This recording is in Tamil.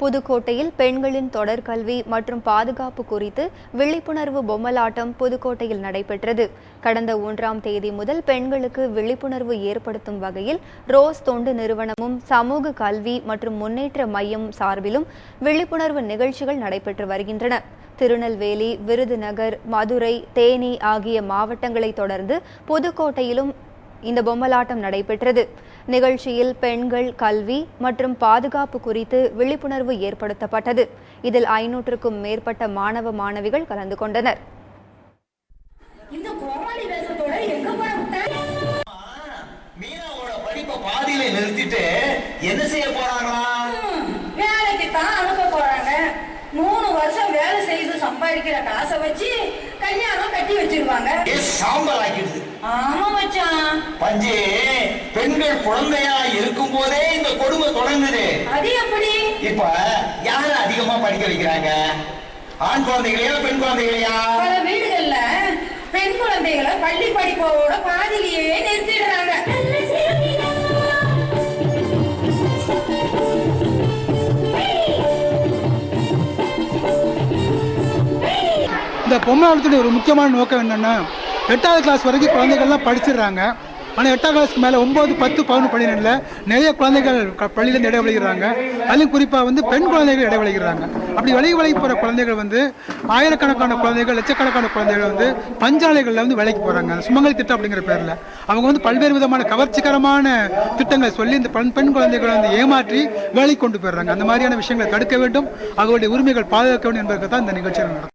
புதுக்கோட்டையில் பெண்களின் தொடர்கல்வி மற்றும் பாதுகாப்பு குறித்து விழிப்புணர்வு பொம்மலாட்டம் புதுக்கோட்டையில் நடைபெற்றது. கடந்த ஒன்றாம் தேதி முதல் பெண்களுக்கு விழிப்புணர்வு ஏற்படுத்தும் வகையில் ரோஸ் தொண்டு நிறுவனமும் சமூக கல்வி மற்றும் முன்னேற்ற மையம் சார்பிலும் விழிப்புணர்வு நிகழ்ச்சிகள் நடைபெற்று வருகின்றன. திருநெல்வேலி விருதுநகர் மதுரை தேனி ஆகிய மாவட்டங்களை தொடர்ந்து புதுக்கோட்டையிலும் இந்த பொம்மலாட்டம் நடைபெற்றது. நிகழ்ச்சியில் பெண்கள் கல்வி மற்றும் பாதுகாப்பு குறித்து விழிப்புணர்வு ஏற்படுத்தப்பட்டது. இதில் ஐநூற்றுக்கும் மேற்பட்ட மாணவ மாணவிகள் கலந்து கொண்டனர். இந்த கோமாளி வேஷத்தோட எங்க போன விட்ட மீனாவோட படிப்பை பாதியில நிறுத்திட்டு என்ன செய்ய போறாங்களா? வேலைக்கு தான் அனுப்ப போறாங்க. மூணு வருஷம் வேலை செய்து சம்பாதிக்கிற காசை வச்சு கல்யாணம் கட்டி வச்சிருவாங்க. ஏ சாம்பல் ஆக்கிடுது. ஆமா. பஞ்சே பெண்கள் குழந்தையா இருக்கும் போதே இந்த கொடுமை தொடங்குது. அது எப்படி? இப்ப யார அதிகமா படிக்க வைக்கிறாங்க? ஆண் குழந்தைகளையா பெண் குழந்தைகளையா? பல வீடுகள்ல பெண் குழந்தைகளை பள்ளி படிப்போட பாதியிலேயே நிறுத்திடுறாங்க. இந்த பொம்மையாளத்துடைய ஒரு முக்கியமான நோக்கம் என்னென்னா எட்டாவது கிளாஸ் வரைக்கும் குழந்தைகள்லாம் படிச்சிடுறாங்க. ஆனால் எட்டாம் கிளாஸ்க்கு மேலே ஒம்பது பத்து பதினொன்று பன்னிரெண்டில் நிறைய குழந்தைகள் பள்ளியிலேருந்து இடைவெளிகிறாங்க அதுவும் குறிப்பாக வந்து பெண் குழந்தைகள் இடைவெளிகிறாங்க அப்படி விலகி விலகி போகிற குழந்தைகள் வந்து ஆயிரக்கணக்கான குழந்தைகள் லட்சக்கணக்கான குழந்தைகள் வந்து பஞ்சாலைகளில் வந்து வேலைக்கு போகிறாங்க சுமங்கலி திட்டம் அப்படிங்கிற பேரில். அவங்க வந்து பல்வேறு விதமான கவர்ச்சிகரமான திட்டங்களை சொல்லி இந்த பெண் பெண் குழந்தைகளை வந்து ஏமாற்றி வேலைக்கு கொண்டு போயிடுறாங்க. அந்த மாதிரியான விஷயங்களை தடுக்க வேண்டும். அவர்களுடைய உரிமைகள் பாதுகாக்க வேண்டும் என்பதற்கு தான் இந்த நிகழ்ச்சிகள் நடக்கும்.